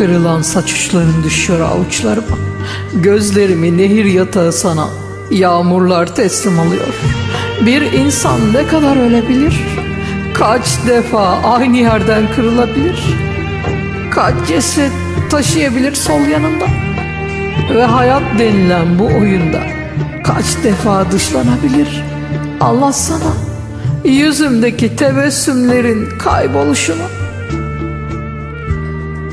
Kırılan saç uçların düşüyor avuçlarıma. Gözlerimi nehir yatağı sana yağmurlar teslim alıyor. Bir insan ne kadar ölebilir? Kaç defa aynı yerden kırılabilir? Kaç ceset taşıyabilir sol yanında? Ve hayat denilen bu oyunda kaç defa dışlanabilir? Anlatsana yüzümdeki tebessümlerin kayboluşunu.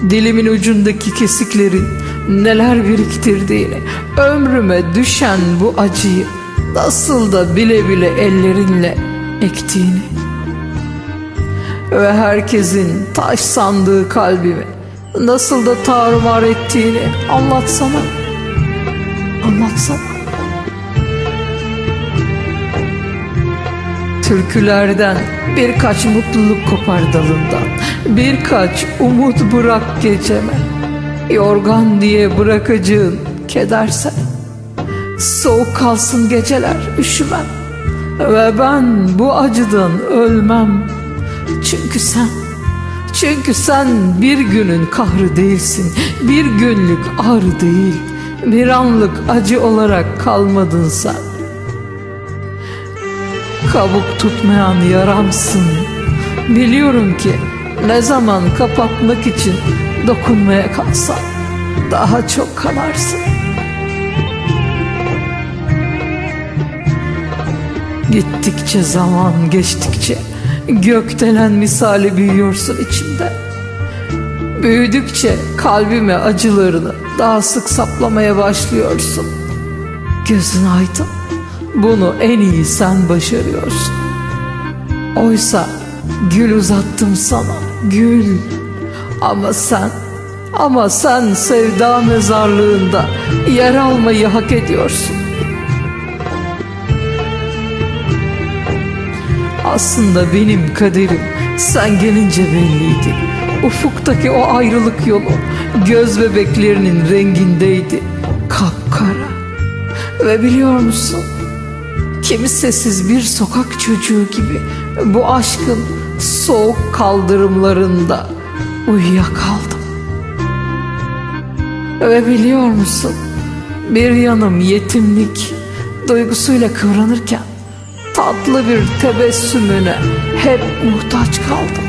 Dilimin ucundaki kesiklerin neler biriktirdiğini, ömrüme düşen bu acıyı nasıl da bile bile ellerinle ektiğini ve herkesin taş sandığı kalbimi nasıl da tarumar ettiğini anlatsana. Anlatsana. Türkülerden birkaç mutluluk kopar dalından Birkaç umut bırak geceme. Yorgan diye bırakacağın kederse Soğuk kalsın geceler üşümem. Ve ben bu acıdan ölmem. Çünkü sen Çünkü sen bir günün kahrı değilsin Bir günlük ağrı değil. Bir anlık acı olarak kalmadın sen Kabuk tutmayan yaramsın Biliyorum ki ne zaman kapatmak için dokunmaya kalsan daha çok kanarsın. Gittikçe zaman geçtikçe gökdelen misali büyüyorsun içimde. Büyüdükçe kalbime acılarını daha sık saplamaya başlıyorsun. Gözün aydın. Bunu en iyi sen başarıyorsun. Oysa gül uzattım sana, gül. Ama sen, ama sen sevda mezarlığında yer almayı hak ediyorsun. Aslında benim kaderim sen gelince belliydi. Ufuktaki o ayrılık yolu göz bebeklerinin rengindeydi. Kapkara. Ve biliyor musun? Kimsesiz bir sokak çocuğu gibi bu aşkın soğuk kaldırımlarında uyuyakaldım. Ve biliyor musun? Bir yanım yetimlik duygusuyla kıvranırken tatlı bir tebessümüne hep muhtaç kaldım.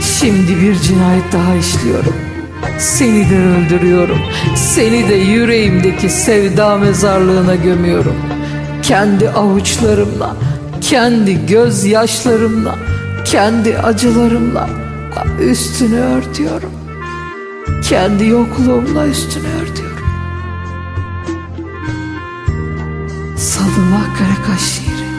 Şimdi bir cinayet daha işliyorum. Seni de öldürüyorum. Seni de yüreğimdeki sevda mezarlığına gömüyorum. Kendi avuçlarımla, kendi gözyaşlarımla, kendi acılarımla üstünü örtüyorum. Kendi yokluğumla üstünü örtüyorum. Sadullah Karakaş şiiri.